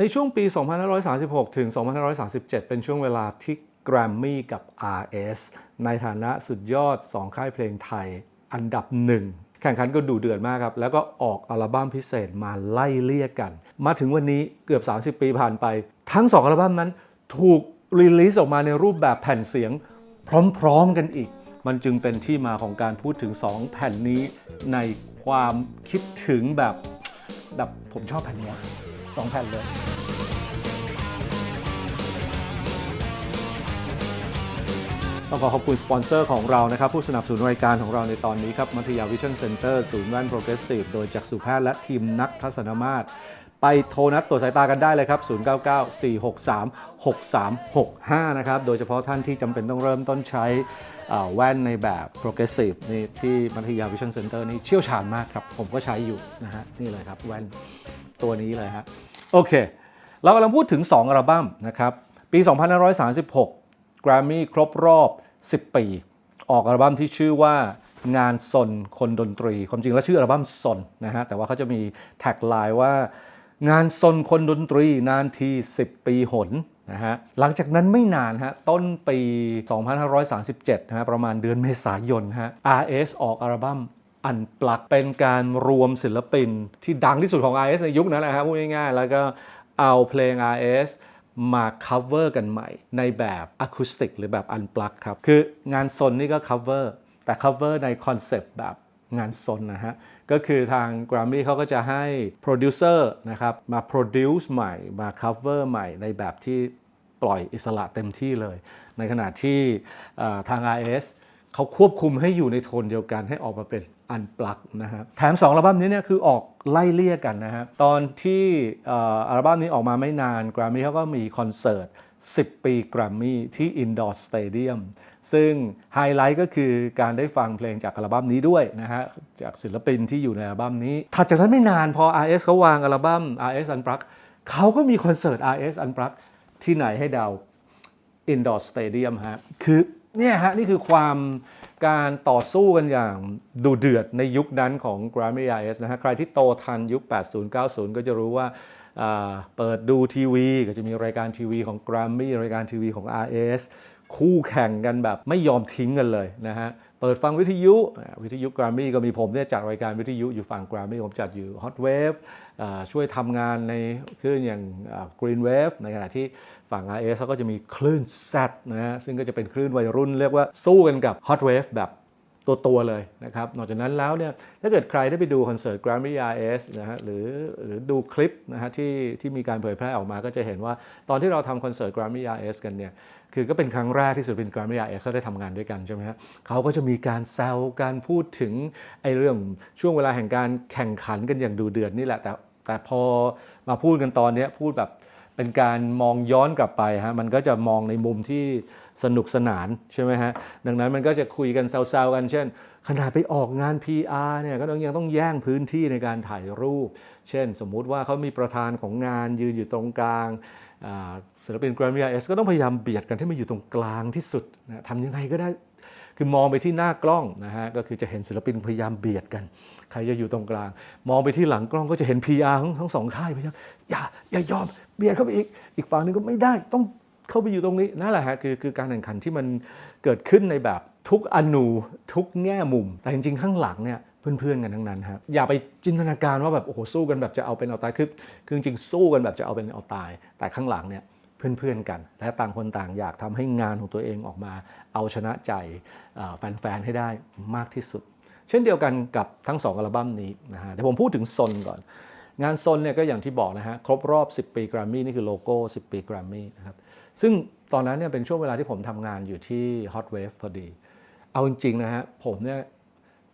ในช่วงปี 2536 ถึง 2537 เป็นช่วงเวลาที่แกรมมี่กับ RS ในฐานะสุดยอด 2 ค่ายเพลงไทยอันดับหนึ่งแข่งขันก็ดูเดือดมากครับ แล้วก็ออกอัลบั้มพิเศษมาไล่เลี่ยกัน มาถึงวันนี้เกือบ 30 ปีผ่านไป ทั้ง 2 อัลบั้มนั้นถูกรีลิสออกมาในรูปแบบแผ่นเสียง พร้อมๆกันอีก มันจึงเป็นที่มาของการพูดถึง 2 แผ่นนี้ในความคิดถึงแบบแบบผมชอบแผ่นนี้ ยสองแผ่นเลยต้องขอขอบคุณสปอนเซอร์ของเรานะครับ ผู้สนับสนุนรายการของเราในตอนนี้ครับมัธยาวิชั่นเซ็นเตอร์ศูนย์แว่นโปรเกรสซีฟโดยจักษุแพทย์และทีมนักทัศนมาตร ไปโทรนัดตรวจสายตากันได้เลยครับ 0994636365 นะครับ โดยเฉพาะท่านที่จำเป็นต้องเริ่มต้นใช้แว่นในแบบ progressive นี่ที่มัธยาวิชั่นเซ็นเตอร์นี่เชี่ยวชาญมากครับ ผมก็ใช้อยู่นะฮะนี่เลยครับแว่น ตัวนี้เลยฮะโอเค เรากำลังพูดถึง 2 อัลบั้มนะครับ ปี 2536 Grammy ครบรอบ 10 ปี ออกอัลบั้มที่ชื่อว่างานสนคนดนตรี ความจริงแล้วชื่ออัลบั้มสนนะฮะแต่ว่าเขาจะมีแท็กไลน์ว่างานสนคนดนตรีนานที 10 ปีหนนะฮะหลังจากนั้นไม่นานฮะต้นปี 2537นะฮะประมาณเดือนเมษายนฮะ RS ออกอัลบั้ม อันปลักเป็นการรวมศิลปินที่ดังที่สุดของ RS ในยุคนั้นนะฮะพูดง่ายๆ แล้วก็เอาเพลง RS มา cover กันใหม่ ในแบบอะคูสติกหรือแบบอันปลักครับ คืองานซนนี่ก็ cover แต่ cover ในคอนเซปต์แบบงานซนนะฮะ ก็คือทาง Grammy เขาก็จะให้ producer นะครับมา produce ใหม่มา cover ใหม่ในแบบที่ปล่อยอิสระเต็มที่เลย ในขณะที่เอ่อทาง RS เขาควบคุมให้อยู่ในโทนเดียวกันให้ออกมาเป็นอันปลักนะฮะแถม2อัลบั้มนี้เนี่ยคือออกไล่เลี่ยกันนะฮะตอนที่อัลบั้มนี้ออกมาไม่นานกรมมี่เขาก็มีคอนเสิร์ต 10 ปีกรมมี่ที่ Indoor Stadium ซึ่งไฮไลท์ก็คือการได้ฟังเพลงจากอัลบั้มนี้ด้วยนะฮะจากศิลปินที่อยู่ในอัลบั้มนี้ถัดจากนั้นไม่นานพอ RS เขาวางอัลบั้ม RS Unplugged เขาก็มีคอนเสิร์ต RS Unplugged ที่ไหนให้เดา Indoor Stadium ฮะคือ เนี่ยฮะนี่คือความการต่อสู้กันอย่างดูเดือดในยุคนั้นของ Grammy RS นะฮะใครที่โตทันยุค 80 90 ก็จะรู้ว่าเปิดดูทีวี ก็จะมีรายการทีวีของ Grammy รายการทีวีของ RS คู่แข่งกันแบบไม่ยอมทิ้งกันเลยนะฮะเปิดฟังวิทยุ วิทยุกรามี่ก็มีผมเนี่ยจัดรายการวิทยุอยู่ฝั่งกรามี่ผมจัดอยู่ Hot Wave ช่วยทำงานในคลื่นอย่าง Green Wave ในขณะที่ฝั่ง RS เขาก็จะมีคลื่น Z นะฮะซึ่งก็จะเป็นคลื่นวัยรุ่นเรียกว่าสู้กันกับ Hot Wave แบบตัวตัวๆเลยนะครับ นอกจากนั้นแล้วเนี่ยถ้าเกิดใครได้ไปดูคอนเสิร์ต Grammy RS นะฮะหรือหรือดูคลิปนะฮะที่ที่มีการเผยแพร่ออกมาก็จะเห็นว่าตอนที่เราทำคอนเสิร์ต Grammy RS กันเนี่ยคือก็เป็นครั้งแรกที่ศิลปิน Grammy RS เขาได้ทำงานด้วยกันใช่ไหมฮะเขาก็จะมีการแซวการพูดถึงไอ้เรื่องช่วงเวลาแห่งการแข่งขันกันอย่างดูเดือดนี่แหละแต่ แต่พอมาพูดกันตอนนี้พูดแบบเป็นการมองย้อนกลับไปฮะมันก็จะมองในมุมที่สนุกสนานใช่ไหมฮะดังนั้นมันก็จะคุยกันแซวๆกัน เช่น ขนาดไปออกงาน PR เนี่ยก็ต้องยังต้องแย่งพื้นที่ในการถ่ายรูป เช่น สมมุติว่าเขามีประธานของงานยืนอยู่ตรงกลางศิลปิน Grammy RS ก็ต้องพยายามเบียดกันให้มาอยู่ตรงกลางที่สุดนะทำยังไงก็ได้ คือมองไปที่หน้ากล้องนะฮะก็คือจะเห็นศิลปินพยายามเบียดกัน ใครจะอยู่ตรงกลาง มองไปที่หลังกล้องก็จะเห็น PR ทั้งทั้งสองค่ายพยายามอย่าอย่ายอมเบียดเข้าไปอีกอีกฝั่งหนึงก็ไม่ได้ต้องเข้าไปอยู่ตรงนี้นั่นแหละฮะคือคือการแข่งขันที่มันเกิดขึ้นในแบบทุกอนูทุกแง่มุม แต่จริงๆ ข้างหลังเนี่ยเพื่อนๆกันทั้งนั้นครับอย่าไปจินตนาการว่าแบบโอ้โหสู้กันแบบจะเอาเป็นเอาตายคือคือจริงๆสู้กันแบบจะเอาเป็นเอาตาย แต่ข้างหลังเนี่ย เพื่อนๆกัน และต่างคนต่างอยากทำให้งานของตัวเองออกมา เอาชนะใจแฟนๆให้ได้มากที่สุด เช่นเดียวกันกับทั้ง 2 อัลบั้มนี้นะฮะเดี๋ยวผมพูดถึงซนก่อน งานซนเนี่ยก็อย่างที่บอกนะฮะครบรอบ 10 ปี Grammy นี่คือโลโก้ 10 ปี Grammy นะครับซึ่งตอนนั้นเนี่ยเป็นช่วงเวลาที่ผมทำงานอยู่ที่ Hot Wave พอดี เอาจริงๆนะฮะผมเนี่ย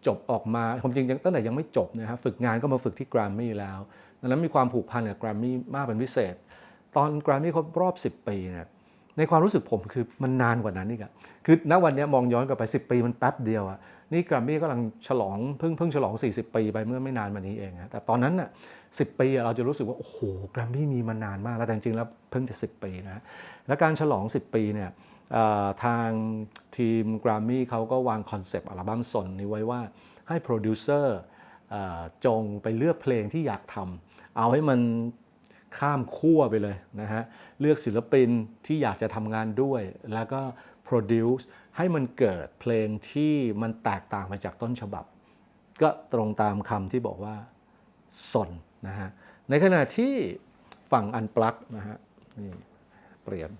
จบออกมาผมจริงๆตั้งแต่ยังไม่จบนะฮะฝึกงานก็มาฝึกที่ Grammy แล้วดังนั้นมีความผูกพันกับ Grammy มากเป็นพิเศษ ตอน Grammy ครบรอบ 10 ปีเนี่ยในความรู้สึกผมคือมันนานกว่านั้นอีกอะคือณวันนี้มองย้อนกลับไป 10 ปีมันแป๊บเดียวอะนี่ Grammy กำลังฉลองเพิ่งเพิ่งฉลอง 40 ปีไปเมื่อไม่นานมานี้เองอะแต่ตอนนั้นน่ะ10ปีเราจะรู้สึกว่า โอ้โห Grammy มีมานานมากแล้วแต่จริงๆแล้วเพิ่งจะ 10 ปีนะและการฉลอง 10 ปีเนี่ยทางทีม Grammy เขาก็วางคอนเซปต์อัลบั้มสนนี้ไว้ว่าให้โปรดิวเซอร์จงไปเลือกเพลงที่อยากทำเอาให้มัน ข้ามขั้วไปเลยนะฮะเลือกศิลปินที่อยากจะทำงานด้วย แล้วก็ produce ให้มันเกิดเพลงที่มันแตกต่างไปจากต้นฉบับ ก็ตรงตามคำที่บอกว่าสนนะฮะในขณะที่ฝั่งอันปลักนะฮะนี่เปลี่ยน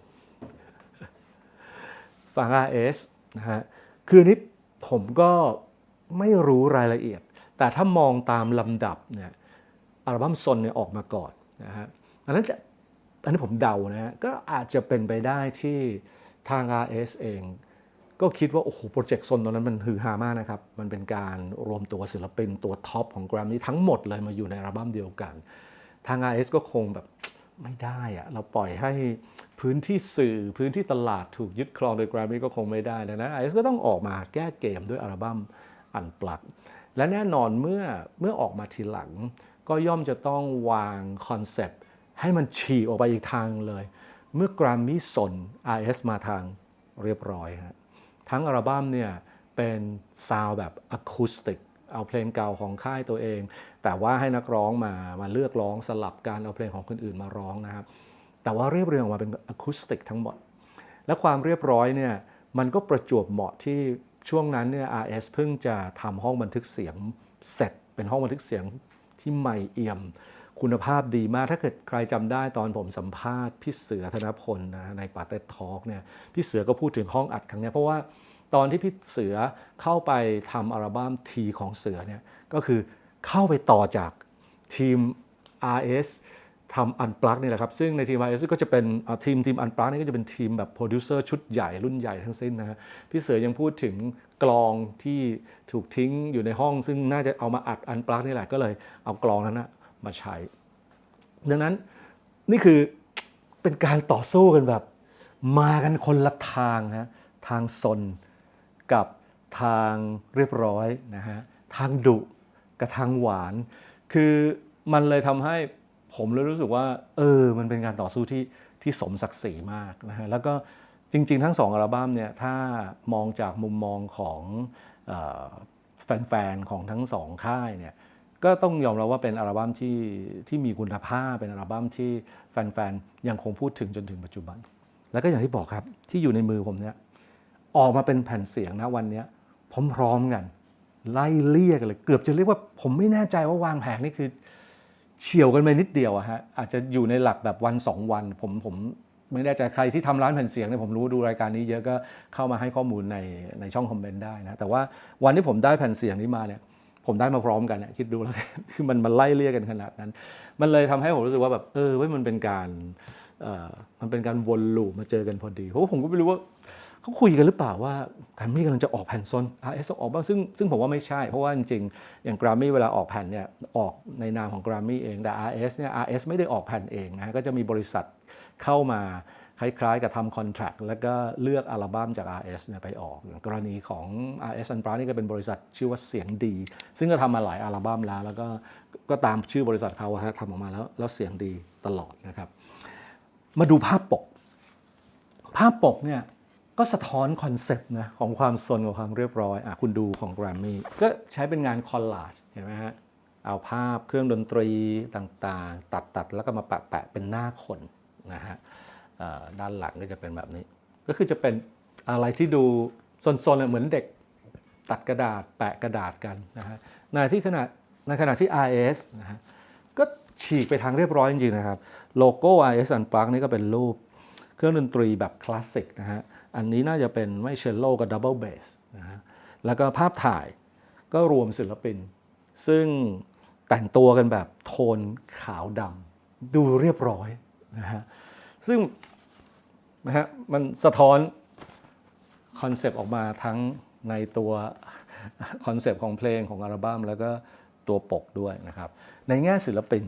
ฝั่ง RS นะฮะคืออนนี้ผมก็ไม่รู้รายละเอียด แต่ถ้ามองตามลำดับเนี่ยอัลบั้มซนเนี่ยออกมาก่อนนะฮะ อันนั้นจะอันนี้ผมเดานะฮะก็อาจจะเป็นไปได้ที่ทาง RS เอง ก็คิดว่า โอ้โห โปรเจกต์ซนตอนนั้นมันฮือฮามากนะครับ มันเป็นการรวมตัวศิลปินตัวท็อปของแกรมมี่ทั้งหมดเลยมาอยู่ในอัลบั้มเดียวกัน ทาง RS ก็คงแบบไม่ได้อะเราปล่อยให้พื้นที่สื่อพื้นที่ตลาดถูกยึดครองโดยแกรมมี่ก็คงไม่ได้ดังนั้น RS ก็ต้องออกมาแก้เกมด้วยอัลบั้มอันปลัก และแน่นอนเมื่อเมื่อออกมาทีหลัง ก็ย่อมจะต้องวางคอนเซปต์ ให้มันฉีกออกไปอีกทางเลย เมื่อกร a มมี่สน RS มาทางเรียบร้อยฮะทั้งอัลบั้มเนี่ยเป็นซาวแบบอะคูสติกเอาเพลงเก่าของค่ายตัวเอง แต่ว่าให้นักร้องมามาเลือกร้องสลับการเอาเพลงของคนอื่นมาร้องนะครับ แต่ว่าเรียบเรียงออกมาเป็นอะคูสติกทั้งหมด และความเรียบร้อยเนี่ยมันก็ประจวบเหมาะที่ช่วงนั้นเนี่ย RS เพิ่งจะทำห้องบันทึกเสียงเสร็จเป็นห้องบันทึกเสียงที่ใหม่เอี่ยม คุณภาพดีมาก ถ้าเกิดใครจำได้ตอนผมสัมภาษณ์พี่เสือธนพลนะในปาเต็ดทอล์กเนี่ยพี่เสือก็พูดถึงห้องอัดครั้งนี้เพราะว่าตอนที่พี่เสือเข้าไปทำอัลบั้มทีของเสือเนี่ยก็คือเข้าไปต่อจากทีม RS ทำอันปลั๊กนี่แหละครับ ซึ่งในทีม RS ก็จะเป็นทีมทีมอันปลั๊กนี่ก็จะเป็นทีมแบบโปรดิวเซอร์ชุดใหญ่รุ่นใหญ่ทั้งสิ้นนะฮะพี่เสือยังพูดถึงกลองที่ถูกทิ้งอยู่ในห้อง ซึ่งน่าจะเอามาอัดอันปลั๊กนี่แหละก็เลยเอากลองนั้นนะ มาใช้ ดังนั้นนี่คือเป็นการต่อสู้กันแบบ มากันคนละทางฮะทางซนกับทางเรียบร้อยนะฮะทางดุกับทางหวาน คือมันเลยทำให้ผมเลยรู้สึกว่า เออ มันเป็นการต่อสู้ที่ที่สมศักดิ์ศรีมากนะฮะแล้วก็จริง ๆ ทั้งสองอัลบั้มเนี่ยถ้ามองจากมุมมองของออแฟนๆ ของทั้งสองค่ายเนี่ย ก็ต้องยอมรับว่าเป็นอัลบั้มที่ที่มีคุณภาพเป็นอัลบั้มที่แฟนๆ ยังคงพูดถึงจนถึงปัจจุบัน แล้วก็อย่างที่บอกครับที่อยู่ในมือผมเนี่ยออกมาเป็นแผ่นเสียงนะวันเนี้ยพร้อมๆกันไล่เลี่ยกันเลย เกือบจะเรียกว่าผมไม่แน่ใจว่าวางแผงนี่คือเฉียวกันไปนิดเดียวอะฮะอาจจะอยู่ในหลักแบบวันสองวัน ผมผมไม่แน่ใจใครที่ทำร้านแผ่นเสียงเนี่ยผมรู้ดูรายการนี้เยอะก็เข้ามาให้ข้อมูลในในช่องคอมเมนต์ได้นะแต่ว่าวันที่ผมได้แผ่นเสียงนี้มาเนี่ย ผมได้มาพร้อมกันเนี่ยคิดดูแล้วคือมันมันไล่เลี่ยกันขนาดนั้น มันเลยทำให้ผมรู้สึกว่าแบบเออเว้ยมันเป็นการมันเป็นการวนลูปมาเจอกันพอดี เพราะผมก็ไม่รู้ว่าเขาคุยกันหรือเปล่าว่าแกรมมี่กำลังจะออกแผ่นซน RS ออกบ้างซึ่งซึ่งผมว่าไม่ใช่ เพราะว่าจริงๆ อย่าง Grammy เวลาออกแผ่นเนี่ยออกในนามของ Grammy เองแต่ RS เนี่ย RS ไม่ได้ออกแผ่นเองนะก็จะมีบริษัทเข้ามา คล้ายๆ กับทำคอนแท c t แล้วก็เลือกอัลบั้มจาก RS เนี่ยไปออก กรณีของ RS a n p r a นี่ก็เป็นบริษัทชื่อว่าเสียงดี ซึ่งก็ทำมาหลายอัลบั้มแล้ว แล้วก็ก็ตามชื่อบริษัทเขาฮะทำออกมาแล้วแล้วเสียงดีตลอดนะครับ มาดูภาพปก ภาพปกเนี่ยก็สะท้อนคอนเซปต์นะของความสนกับความเรียบร้อยอะคุณดูของ Grammy ก็ใช้เป็นงานคอลลาจเห็นไหมฮะเอาภาพเครื่องดนตรีต่างๆ ตัดๆ แล้วก็มาแปะๆเป็นหน้าคนนะฮะ ด้านหลังก็จะเป็นแบบนี้ ก็คือจะเป็นอะไรที่ดูซนๆเหมือนเด็กตัดกระดาษแปะกระดาษกันนะฮะในที่ขณะในขณะที่ RS นะฮะก็ฉีกไปทางเรียบร้อยจริงๆนะครับ โลโก้ RS Unplugged นี่ก็เป็นรูปเครื่องดนตรีแบบคลาสสิกนะฮะอันนี้น่าจะเป็นไม่เชลโลกับดับเบิลเบสนะฮะแล้วก็ภาพถ่ายก็รวมศิลปิน ซึ่งแต่งตัวกันแบบโทนขาวดำดูเรียบร้อยนะฮะ ซึ่งนะฮะมันสะท้อนคอนเซปต์ออกมาทั้งในตัวคอนเซปต์ของเพลงของอัลบั้มแล้วก็ตัวปกด้วยนะครับ ในแง่ศิลปิน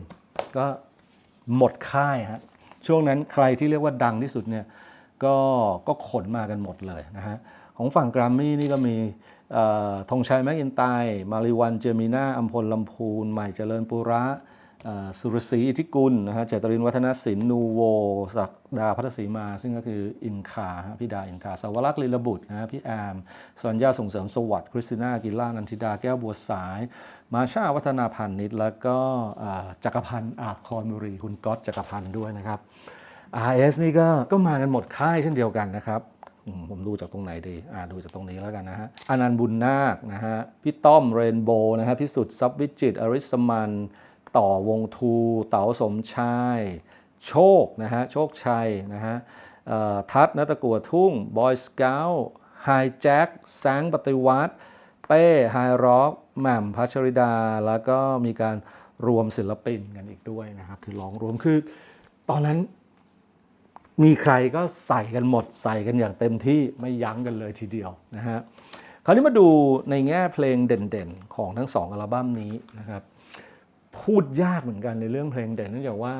ก็หมดค่ายฮะช่วงนั้นใครที่เรียกว่าดังที่สุดเนี่ยก็ก็ขนมากันหมดเลยนะฮะของฝั่งกรา m มี่นี่ก็มีธงชัยแม็กอินไตมาริวันเจมิน่าอัมพลลำพูน ใหม่เจริญปุระ สุรศรีอิทธิกุลนะฮะเจตรินวัฒนศิลป์นูโวศักดาพัทศรีมา ซึ่งก็คืออินคาพี่ดาอินคาสาวรักษ์ลีลบุตรนะฮะพี่แอมสัญญาส่งเสริมสวัสดิ์คริสติน่ากิลล่านันทิดาแก้วบัวสาย มาชาวัฒนาพันธ์นิดแล้วก็จักรพันธ์อาบคอนบุรี คุณก๊อตจักรพันธ์ด้วยนะครับ RS นี่ก็ก็มากันหมดค่ายเช่นเดียวกันนะครับผมดูจากตรงไหนดี อ่าดูจากตรงนี้แล้วกันนะฮะอนันต์บุญนาคนะฮะพี่ต้อมเรนโบว์นะฮะพิสุทธิ์ซับวิจิตอริสมัน ต่อวงทูเต๋าสมชาย โชคนะฮะโชคชัยนะฮะทัศน์นัตะกัวทุ่ง บอยสเกลไฮแจ็คแสงปฏิวัติ เป้ไฮร็อกแหม่มพัชริดา แล้วก็มีการรวมศิลปินกันอีกด้วยนะครับ คือร้องรวมคือตอนนั้นมีใครก็ใส่กันหมดใส่กันอย่างเต็มที่ไม่ยั้งกันเลยทีเดียวนะฮะคราวนี้มาดูในแง่เพลงเด่นๆ ของทั้งสองอัลบั้มนี้นะครับ พูดยากเหมือนกันในเรื่องเพลงเด่เนื่องจากว่า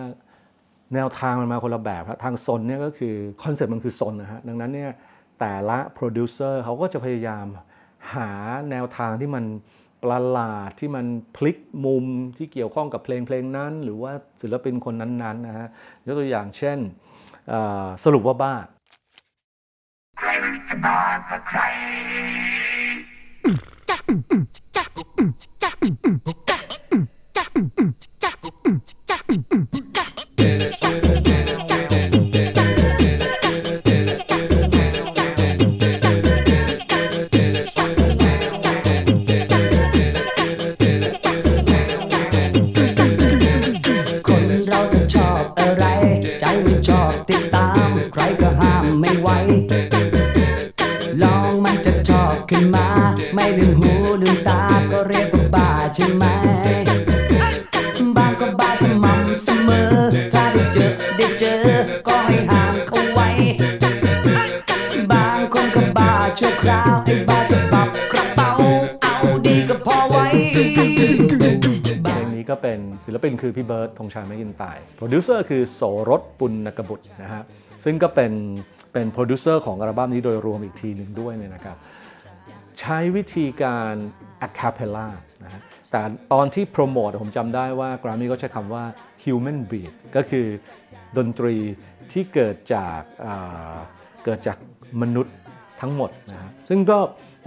แนวทางมันมาคนละแบบครับทางซนเนี่ยก็คือคอนเซ็ปต์มันคือซนนะฮะดังนั้นเนี่ยแต่ละโปรดิวเซอร์เขาก็จะพยายามหาแนวทางที่มันประหลาดที่มันพลิกมุมที่เกี่ยวข้องกับเพลงเพลงนั้น หรือว่าศิลปินคนนั้นๆนะฮะยกตัวอย่างเช่นสรุปว่าบ้าใครจะบ้าก็ใคร คือพี่เบิร์ดธงชัยแมกกินตายโปรดิวเซอร์คือโสรสปุณณกบุตรนะฮะซึ่งก็เป็นเป็นโปรดิวเซอร์ของอัลบั้มนี้โดยรวมอีกทีหนึ่งด้วยเนี่ยนะครับใช้วิธีการ a cappella นะฮะแต่ตอนที่โปรโมทผมจำได้ว่า Grammy ก็ใช้คำว่า human beat ก็คือดนตรีที่เกิดจากอ่าเกิดจากมนุษย์ทั้งหมดนะฮะซึ่งก็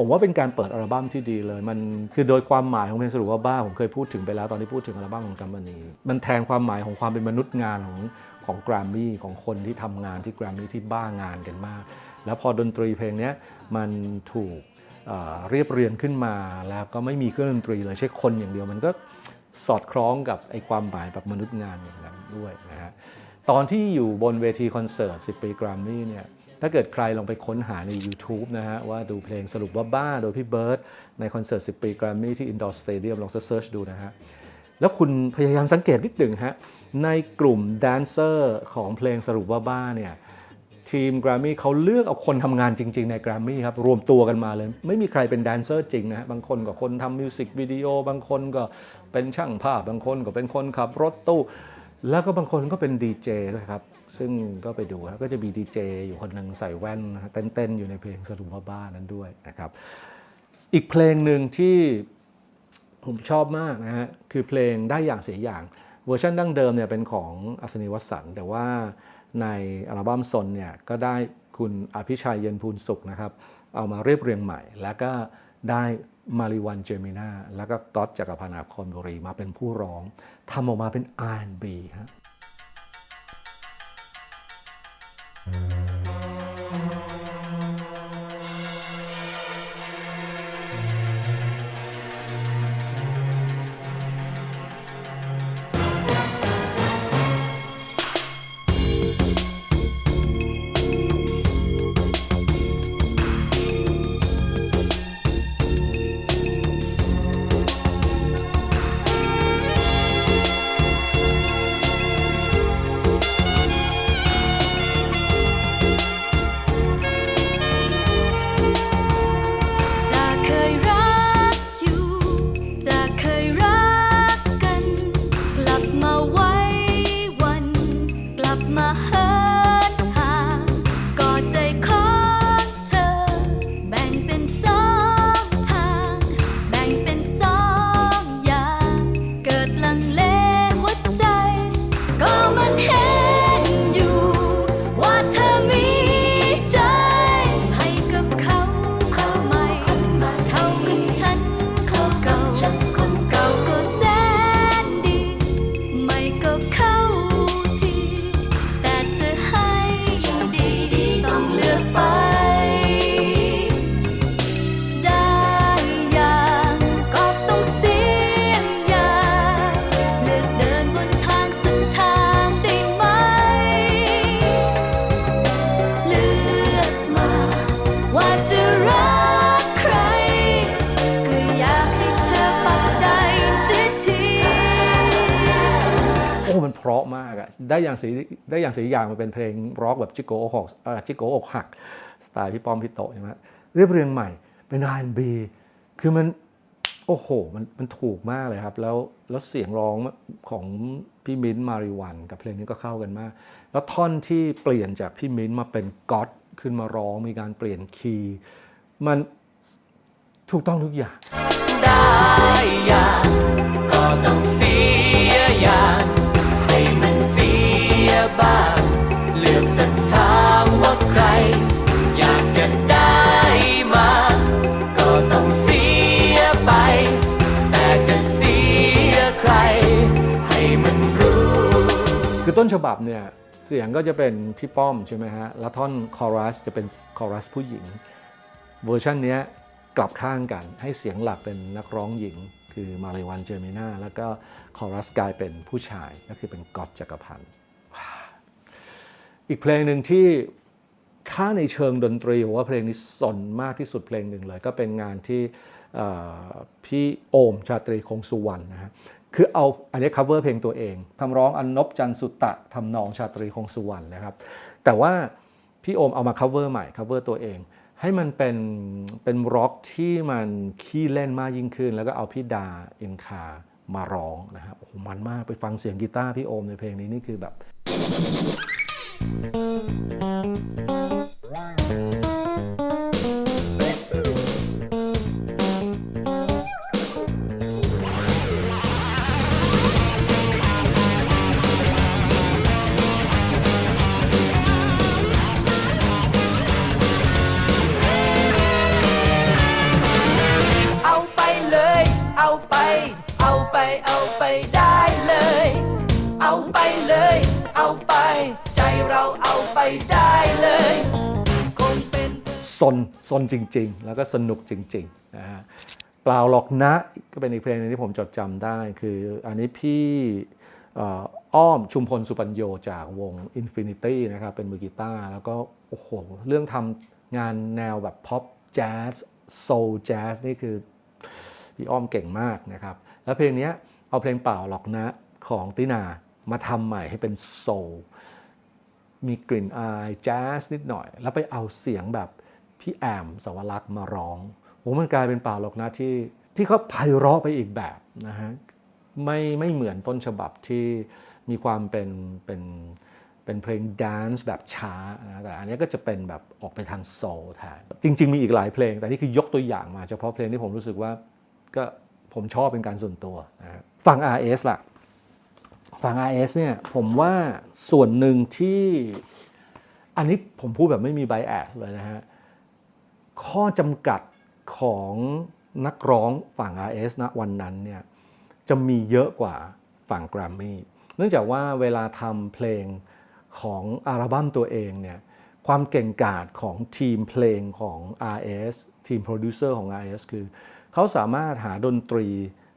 ผมว่าเป็นการเปิดอัลบั้มที่ดีเลย มันคือโดยความหมายของเพลงสรุปว่าบ้าผมเคยพูดถึงไปแล้วตอนที่พูดถึงอัลบั้มของกัมมานีมันแทนความหมายของความเป็นมนุษย์งานของของแกรมมี่ของคนที่ทำงานที่แกรมมี่ที่บ้างานกันมาก แล้วพอดนตรีเพลงนี้มันถูกเเรียบเรียงขึ้นมาแล้วก็ไม่มีเครื่องดนตรีเลยใช้คนอย่างเดียวมันก็สอดคล้องกับไอความหมายแบบมนุษย์งานอย่างนั้นด้วยนะฮะตอนที่อยู่บนเวทีคอนเสิร์ต10 ปีแกรามี่เนี่ย ถ้าเกิดใครลองไปค้นหาใน YouTube นะฮะ ว่าดูเพลงสรุปว่าบ้าโดยพี่เบิร์ดในคอนเสิร์ต 10 ปีแกรามี่ที่อินดอร์สเตเดียมลองเซิร์ชดูนะฮะ แล้วคุณพยายามสังเกตนิดหนึ่งฮะ ในกลุ่มแดนเซอร์ของเพลงสรุปว่าบ้าเนี่ยทีม Grammy เขาเลือกเอาคนทำงานจริง ๆ ใน Grammy ครับ รวมตัวกันมาเลย ไม่มีใครเป็นแดนเซอร์จริงนะฮะ บางคนก็คนทำมิวสิกวิดีโอ บางคนก็เป็นช่างภาพ บางคนก็เป็นคนขับรถตู้ แล้วก็บางคนก็เป็นดีเจด้วยครับ ซึ่งก็ไปดูครับก็จะมีดีเจอยู่คนหนึ่งใส่แว่นเต้นๆ อยู่ในเพลงสรุปว่าบ้านั้นด้วยนะครับ อีกเพลงหนึ่งที่ผมชอบมากนะฮะคือเพลงได้อย่างเสียอย่าง เวอร์ชันดั้งเดิมเนี่ยเป็นของอัศนีวสันต์แต่ว่าในอัลบั้มซนเนี่ยก็ได้คุณอภิชัยเย็นพูนสุขนะครับ เอามาเรียบเรียงใหม่ แล้วก็ได้ มาริวันเจมินาแล้วก็ก๊อตจักรพันธ์อาคอนบุรีมาเป็นผู้ร้องทำออกมาเป็น R&B ฮะจะ อะได้อย่างสีได้อย่างสีอย่างมันเป็นเพลงร็อกแบบจิโกอกหักเอ่อจิโกอกหักสไตล์พี่ป้อมพี่โตใช่ไหมเรียบเรียงใหม่เป็น R&B คือมันโอ้โหมันมันถูกมากเลยครับ แล้วแล้วเสียงร้องของพี่มิ้นท์มาริวัน กับเพลงนี้ก็เข้ากันมาก แล้วท่อนที่เปลี่ยนจากพี่มิ้นท์มาเป็นก๊อตขึ้นมาร้องมีการเปลี่ยนคีย์มันถูกต้องทุกอย่างได้อย่างก็ ต้นฉบับเนี่ยเสียงก็จะเป็นพี่ป้อมใช่ไหมฮะแล้วท่อนคอรัสจะเป็นคอรัสผู้หญิง เวอร์ชันนี้กลับข้างกันให้เสียงหลักเป็นนักร้องหญิง คือมาเลวันเจอร์มินาแล้วก็คอรัสกลายเป็นผู้ชายก็คือเป็นก๊อตจักรพันธ์อีกเพลงหนึ่งที่ถ้าในเชิงดนตรีผมว่าเพลงนี้สนมากที่สุดเพลงหนึ่งเลย ก็เป็นงานที่พี่โอมชาตรีคงสุวรรณนะฮะ คือเอาอันนี้ cover เพลงตัวเองทำร้องอันนบจันสุตตะทำนองชาตรีคงสุวรรณนะครับ แต่ว่าพี่โอมเอามา cover ใหม่ cover ตัวเอง ให้มันเป็นเป็นร็อกที่มันขี้เล่นมากยิ่งขึ้น แล้วก็เอาพี่ดาอินคามาร้องนะครับโอ้โหมันมากไปฟังเสียงกีตาร์พี่โอมในเพลงนี้นี่คือแบบ ซนซนจริง ๆ แล้วก็สนุกจริงๆนะฮะเปล่าหรอกนะก็เป็นอีกเพลงหนึงที่ผมจดจำได้ คืออันนี้พี่อ้อมชุมพลสุปัญโยจากวง Infinity นะครับเป็นมือกีตาร์แล้วก็โอ้โหเรื่องทำงานแนวแบบพ็อปแจ๊สโซลแจ๊สนี่คือพี่อ้อมเก่งมากนะครับ แล้วเพลงเนี้ยเอาเพลงเปล่าหรอกนะของตินามาทำใหม่ให้เป็นโซลมีกลิ่นอายแจ๊สนิดหน่อย แล้วไปเอาเสียงแบบ พี่แอมสวรักษ์มาร้องโอ้มันกลายเป็นป่าหรอกนะที่ที่เขาไพเราะไปอีกแบบนะฮะไม่ไม่เหมือนต้นฉบับที่มีความเป็นเป็นเป็นเพลงแดนซ์แบบช้านะแต่อันนี้ก็จะเป็นแบบออกไปทางโซลแทนจริง ๆ มีอีกหลายเพลง แต่นี่คือยกตัวอย่างมาเฉพาะเพลงที่ผมรู้สึกว่าก็ผมชอบเป็นการส่วนตัวนะฝั่ง RS ล่ะฝั่ง RS เนี่ยผมว่าส่วนหนึ่งที่อันนี้ผมพูดแบบไม่มีไบแอสเลยนะฮะ ข้อจำกัดของนักร้องฝั่ง RS ณวันนั้นเนี่ยจะมีเยอะกว่าฝั่ง Grammy เนื่องจากว่าเวลาทำเพลงของอัลบั้มตัวเองเนี่ยความเก่งกาจของทีมเพลงของ RS ทีมโปรดิวเซอร์ของ RS คือ เขาสามารถหาดนตรี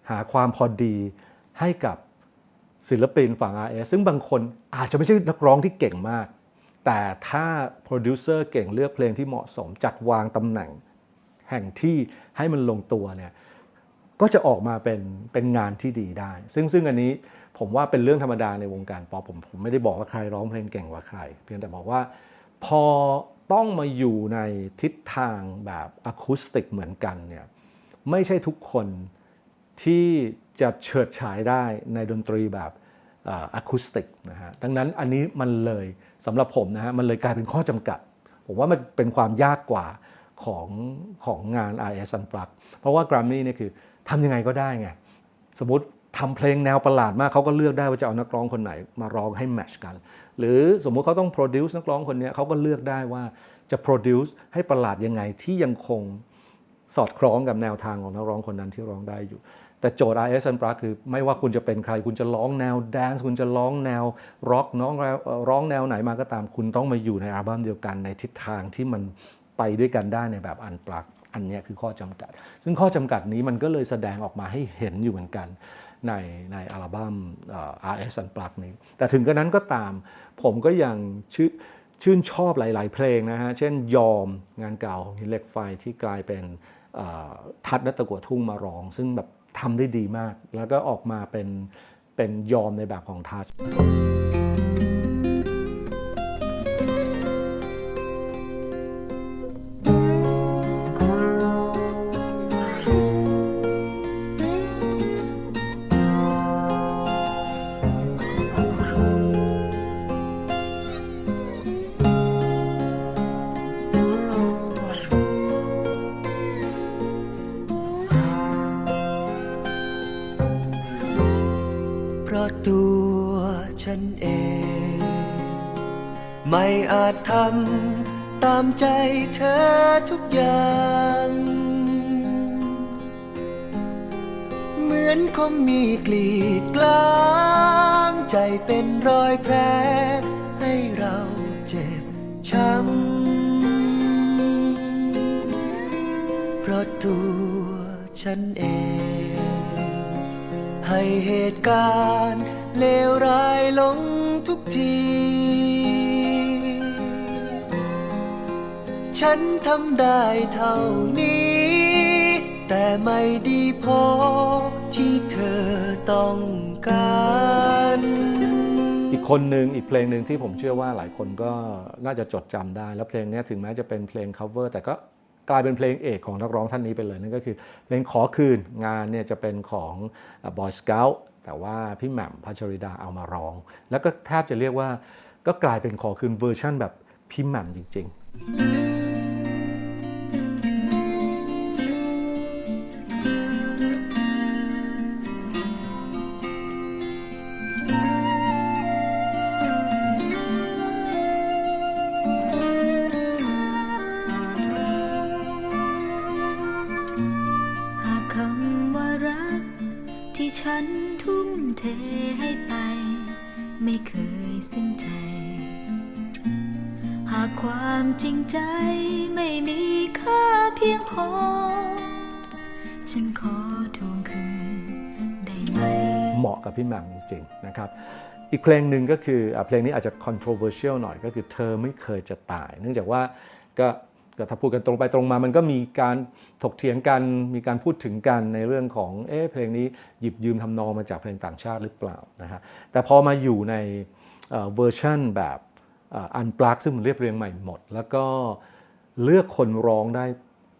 หาความพอดีให้กับศิลปินฝั่ง RS ซึ่งบางคนอาจจะไม่ใช่นักร้องที่เก่งมาก แต่ถ้าโปรดิวเซอร์เก่งเลือกเพลงที่เหมาะสมจัดวางตำแหน่งแห่งที่ให้มันลงตัวเนี่ยก็จะออกมาเป็นเป็นงานที่ดีได้ ซึ่งซึ่งอันนี้ผมว่าเป็นเรื่องธรรมดาในวงการป๊อปผมผมไม่ได้บอกว่าใครร้องเพลงเก่งกว่าใคร เพียงแต่บอกว่าพอต้องมาอยู่ในทิศทางแบบอะคูสติกเหมือนกันเนี่ยไม่ใช่ทุกคนที่จะเฉิดฉายได้ในดนตรีแบบ อะคูสติกนะฮะดังนั้นอันนี้มันเลยสำหรับผมนะฮะมันเลยกลายเป็นข้อจำกัด ผมว่ามันเป็นความยากกว่าของของงาน RS Unplug เพราะว่า Grammy เนี่ยคือทำยังไงก็ได้ไง สมมติทำเพลงแนวประหลาดมากเขาก็เลือกได้ว่าจะเอานักร้องคนไหนมาร้องให้แมชกัน หรือสมมุติเขาต้องโปรดิวซ์นักร้องคนนี้เขาก็เลือกได้ว่าจะโปรดิวซ์ให้ประหลาดยังไงที่ยังคงสอดคล้องกับแนวทางของนักร้องคนนั้นที่ร้องได้อยู่ แต่โจทย์ RS u n p l u g คือไม่ว่าคุณจะเป็นใคร คุณจะร้องแนวแดนซ์คุณจะร้องแนวร็อกน้องร้องแนวไหนมาก็ตาม คุณต้องมาอยู่ในอัลบั้มเดียวกันในทิศทางที่มันไปด้วยกันได้ในแบบอันปลักอันนี้คือข้อจำกัด ซึ่งข้อจำกัดนี้มันก็เลยแสดงออกมาให้เห็นอยู่เหมือนกันในในอัลบั้มเอ่อ RS Unplugged นี้ แต่ถึงกระนั้นก็ตาม ผมก็ยังชื่นชื่นชอบหลาย ๆ เพลงนะฮะ เช่นยอมงานเก่าของหินเหล็กไฟที่กลายเป็นทัดนัตตะกัวทุ่งมาร้อง ซึ่งแบบ ทำได้ดีมาก แล้วก็ออกมาเป็นเป็นยอมในแบบของทัชำตามใจเธอทุกอย่าง เหมือนคมมีกรีดกลางใจเป็นรอยแผลให้เราเจ็บช้ำ เพราะตัวฉันเอง ให้เหตุการณ์เลวร้าย ฉันทำได้เท่านี้ แต่ไม่ดีพอที่เธอต้องการอีกคนหนึ่งอีกเพลงหนึ่งที่ผมเชื่อว่าหลายคนก็น่าจะจดจำได้ แล้วเพลงเนี้ยถึงแม้จะเป็นเพลง cover แต่ก็กลายเป็นเพลงเอกของนักร้องท่านนี้ไปเลยนั่นก็คือเพลงขอคืนงานเนี่ยจะเป็นของบอยสเกลแต่ว่าพี่แหม่มพัชริดาเอามาร้อง แล้วก็แทบจะเรียกว่าก็กลายเป็นขอคืนเวอร์ชั่นแบบพี่แหม่มจริง ๆ สิ้นใจ หากความจริงใจไม่มีค่าเพียงพอ ฉันขอทวงคืนได้ไหม เหมาะกับพี่แหม่มจริงๆนะครับ อีกเพลงหนึ่งก็คืออะเพลงนี้อาจจะ controversial หน่อยก็คือเธอไม่เคยจะตาย เนื่องจากว่าก็ก็ถ้าพูดกันตรงไปตรงมา มันก็มีการถกเถียงกัน มีการพูดถึงกันในเรื่องของ เอ๊ะ เพลงนี้หยิบยืมทำนองมาจากเพลงต่างชาติหรือเปล่านะฮะ แต่พอมาอยู่ใน เวอร์ชันแบบอันปลักซึ่งมันเรียบเรียงใหม่หมด แล้วก็เลือกคนร้องได้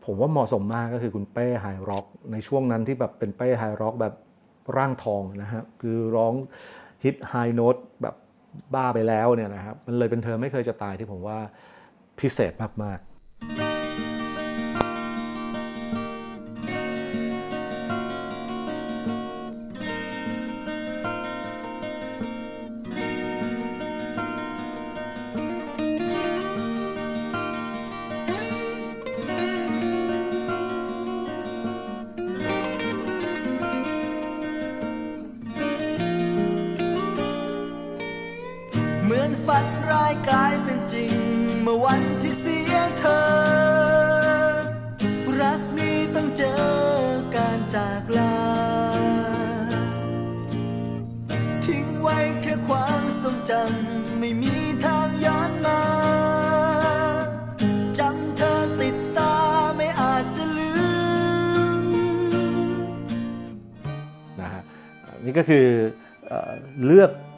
ผมว่าเหมาะสมมากก็คือคุณเป้ไฮร็อกในช่วงนั้นที่แบบเป็นเป้ไฮร็อกแบบร่างทองนะฮะคือร้องฮิตไฮโน้ตแบบบ้าไปแล้วเนี่ยนะครับมันเลยเป็นเธอไม่เคยจะตายที่ผมว่าพิเศษมาก ๆ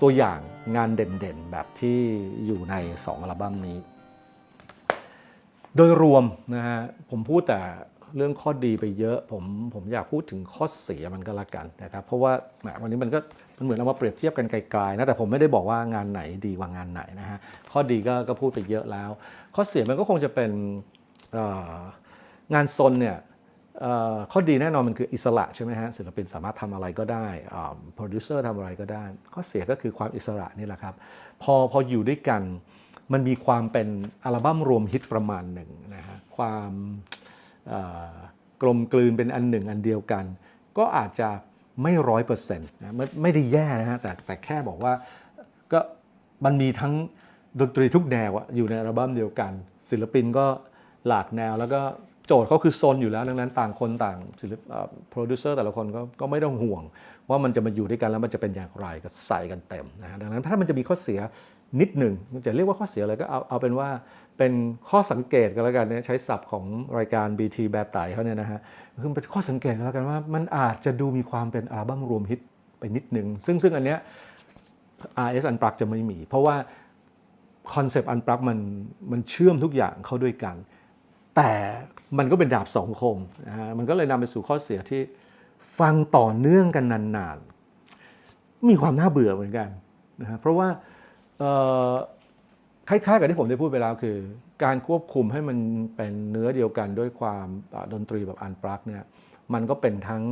ตัวอย่างงานเด่นๆ แบบที่อยู่ใน 2 อัลบั้มนี้ โดยรวมนะฮะผมพูดแต่เรื่องข้อดีไปเยอะ ผมผมอยากพูดถึงข้อเสียมันก็แล้วกันนะครับ เพราะว่าแหมวันนี้มันก็มันเหมือนเรามาเปรียบเทียบกันไกลๆนะแต่ผมไม่ได้บอกว่างานไหนดีกว่างานไหนนะฮะข้อดีก็ก็พูดไปเยอะแล้ว ข้อเสียมันก็คงจะเป็นงานซนเนี่ย ข้อดีแน่นอนมันคืออิสระใช่ไหมฮะศิลปินสามารถทำอะไรก็ได้โปรดิวเซอร์ทำอะไรก็ได้ ข้อเสียก็คือความอิสระนี่แหละครับ พอพออยู่ด้วยกัน มันมีความเป็นอัลบั้มรวมฮิตประมาณหนึ่งนะฮะความกลมกลืนเป็นอันหนึ่งอันเดียวกัน ก็อาจจะไม่ร้อยเปอร์เซ็นต์นะไม่ได้แย่นะฮะแต่แต่แค่บอกว่าก็มันมีทั้งดนตรีทุกแนวอยู่ในอัลบั้มเดียวกัน ศิลปินก็หลากแนวแล้วก็ โจทย์เขาคือโซนอยู่แล้วดังนั้นต่างคนต่างศิลปโปรดิวเซอร์แต่ละคนก็ก็ไม่ต้องห่วง ว่ามันจะมาอยู่ด้วยกันแล้วมันจะเป็นอย่างไรก็ใส่กันเต็มนะฮะดังนั้นถ้ามันจะมีข้อเสียนิดหนึ่งจะเรียกว่าข้อเสียอะไรก็เอาเอาเป็นว่าเป็นข้อสังเกตกันแล้วกันเนี่ยใช้ศัพท์ของรายการ BT แบบไตเขาเนี่ยนะฮะคือเป็นข้อสังเกตกันแล้วกันว่า มันอาจจะดูมีความเป็นอัลบั้มรวมฮิตไปนิดหนึ่งซึ่งซึ่งอันเนี้ย RS Unplug จะไม่มี เพราะว่าคอนเซปต์ Unplug มันมันเชื่อมทุกอย่างเข้าด้วยกัน แต่มันก็เป็นดาบสองคมนะฮะมันก็เลยนำไปสู่ข้อเสียที่ฟังต่อเนื่องกันนานๆ มีความน่าเบื่อเหมือนกันนะฮะเพราะว่าคล้ายๆกับที่ผมได้พูดไปแล้วคือ การควบคุมให้มันเป็นเนื้อเดียวกันด้วยความดนตรีแบบอันปลักเนี่ยมันก็เป็นทั้ง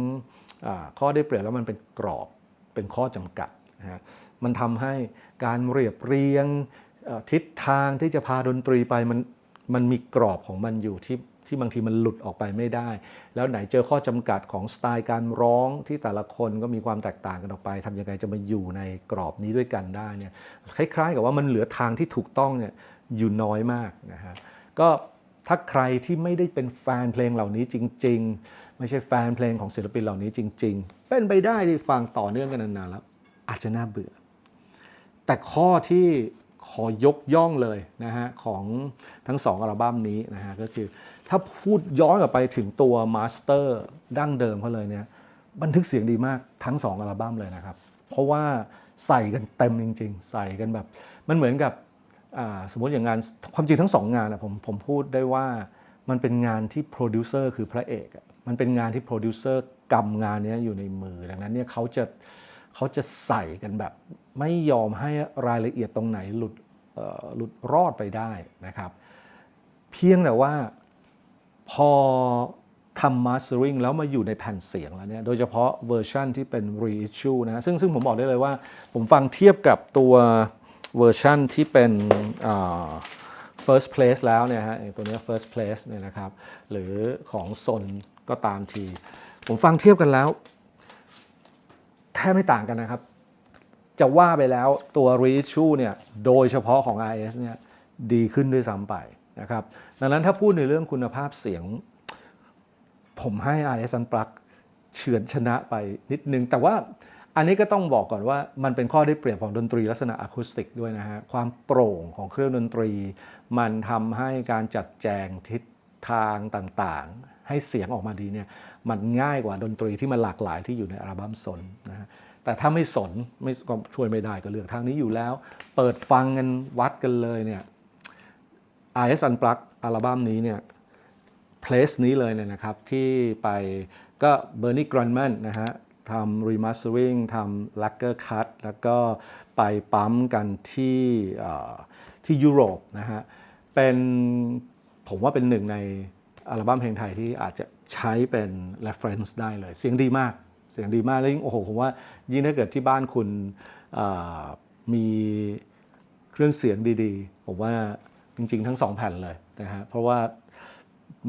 ข้อได้เปรียบแล้วมันเป็นกรอบเป็นข้อจำกัดนะฮะมันทำให้การเรียบเรียงทิศทางที่จะพาดนตรีไปมัน มันมีกรอบของมันอยู่ที่ที่บางทีมันหลุดออกไปไม่ได้ แล้วไหนเจอข้อจำกัดของสไตล์การร้องที่แต่ละคนก็มีความแตกต่างกันออกไปทำยังไงจะมาอยู่ในกรอบนี้ด้วยกันได้เนี่ยคล้ายๆ กับว่ามันเหลือทางที่ถูกต้องเนี่ยอยู่น้อยมากนะฮะก็ถ้าใครที่ไม่ได้เป็นแฟนเพลงเหล่านี้จริง ๆ ไม่ใช่แฟนเพลงของศิลปินเหล่านี้จริง ๆ เป็นไปได้ที่ฟังต่อเนื่องกันนานๆแล้ว อาจจะน่าเบื่อ แต่ข้อที่ ขอยกย่องเลยนะฮะของทั้งสองอัลบั้มนี้นะฮะก็คือถ้าพูดย้อนกลับไปถึงตัวมาสเตอร์ดั้งเดิมเขาเลยเนี่ยบันทึกเสียงดีมากทั้งสองอัลบั้มเลยนะครับ เพราะว่าใส่กันเต็มจริง ๆ ใส่กันแบบ มันเหมือนกับสมมติอย่างงานความจริงทั้งสองงานนะผมผมพูดได้ว่ามันเป็นงานที่โปรดิวเซอร์คือพระเอกมันเป็นงานที่โปรดิวเซอร์กำงานนี้อยู่ในมือดังนั้นเนี่ยเขาจะ เขาจะใส่กันแบบไม่ยอมให้รายละเอียดตรงไหนหลุดหลุดรอดไปได้นะครับ เพียงแต่ว่าพอทำ mastering แล้วมาอยู่ในแผ่นเสียงแล้วเนี่ย โดยเฉพาะเวอร์ชันที่เป็น reissue นะ ซึ่งซึ่งผมบอกได้เลยว่า ผมฟังเทียบกับตัวเวอร์ชันที่เป็น first place แล้วเนี่ยฮะตัวเนี้ย first place เนี่ยนะครับ หรือของซนก็ตามที ผมฟังเทียบกันแล้ว แทบไม่ต่างกันนะครับ จะว่าไปแล้วตัว reissue เนี่ยโดยเฉพาะของ RS เนี่ยดีขึ้นด้วยซ้ำไปนะครับดังนั้นถ้าพูดในเรื่องคุณภาพเสียง ผมให้ RS Unplug เฉือนชนะไปนิดนึง แต่ว่าอันนี้ก็ต้องบอกก่อนว่ามันเป็นข้อได้เปรียบของดนตรีลักษณะอะคูสติกด้วยนะฮะ ความโปร่งของเครื่องดนตรี มันทำให้การจัดแจงทิศทางต่างๆ ให้เสียงออกมาดีเนี่ย มันง่ายกว่าดนตรีที่มันหลากหลายที่อยู่ในอัลบั้มสนนะฮะแต่ถ้าไม่สนไม่ก็ช่วยไม่ได้ก็เลือกทางนี้อยู่แล้ว เปิดฟังกันวัดกันเลยเนี่ย RS Unplug อัลบั้มนี้เนี่ย place นี้เลยเนี่ยนะครับ ที่ไปก็เบอร์นี g กร n นแมนนะฮะทำ remastering ทำ lacquer cut แล้วก็ไปปั๊มกันที่ที่ยุโรปนะฮะเป็นผมว่าเป็นหนึ่งในอัลบั้มเพลงไทยที่อาจจะ ใช้เป็น reference ได้เลย เสียงดีมาก เสียงดีมาก แล้วยิ่งโอ้โหผมว่ายิ่งถ้าเกิดที่บ้านคุณมีเครื่องเสียงดีๆ ผมว่าจริงๆ ทั้งสองแผ่นเลยนะฮะเพราะว่า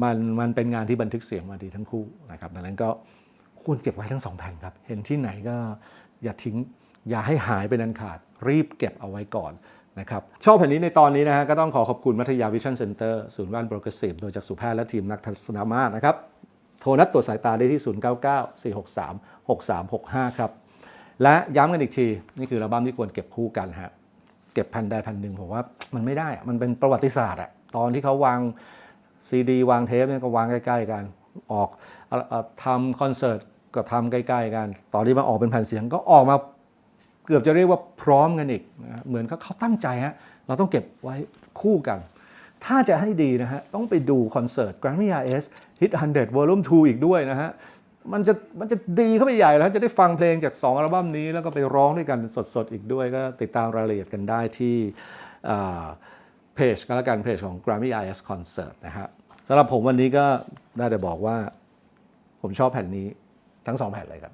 มันมันเป็นงานที่บันทึกเสียงมาดีทั้งคู่นะครับดังนั้นก็ควรเก็บไว้ทั้งสองแผ่นครับ เห็นที่ไหนก็อย่าทิ้งอย่าให้หายไปนันขาด รีบเก็บเอาไว้ก่อนนะครับชอบแผ่นนี้ในตอนนี้นะฮะก็ต้องขอขอบคุณมัธยาวิชั่นเซ็นเตอร์ศูนย์ว่านโปรเกรสซีฟโดยจากสุแพทย์และทีมนักทัศนมาตรนะครับ ทรนัดตรวจสายตาได้ที่ 0994636365 ครับ และย้ำกันอีกที นี่คืออัลบั้มที่ควรเก็บคู่กันฮะเก็บแผ่นใดแผ่นหนึ่งผมว่ามันไม่ได้มันเป็นประวัติศาสตร์อะตอนที่เขาวางซีดีวางเทปเนี่ยก็วางใกล้ๆกันออกออทำคอนเสิร์ตก็ทำใกล้ๆกัน ตอนที่มาออกเป็นแผ่นเสียงก็ออกมาเกือบจะเรียกว่าพร้อมกันอีกนะเหมือนเขาเขาตั้งใจฮะเราต้องเก็บไว้คู่กัน ถ้าจะให้ดีนะฮะ ต้องไปดูคอนเสิร์ต Grammy RS Hit 100 Volume 2 อีกด้วยนะฮะ มันจะมันจะดีเข้าไปใหญ่แล้ว จะได้ฟังเพลงจาก 2 อัลบั้มนี้แล้วก็ไปร้องด้วยกันสดๆ อีกด้วยก็ติดตามรายละเอียดกันได้ที่เพจก็แล้วกันเพจของ Grammy IS Concert นะฮะสำหรับผมวันนี้ก็ได้แต่บอกว่า ผมชอบแผ่นนี้ทั้งสองแผ่นเลยครับ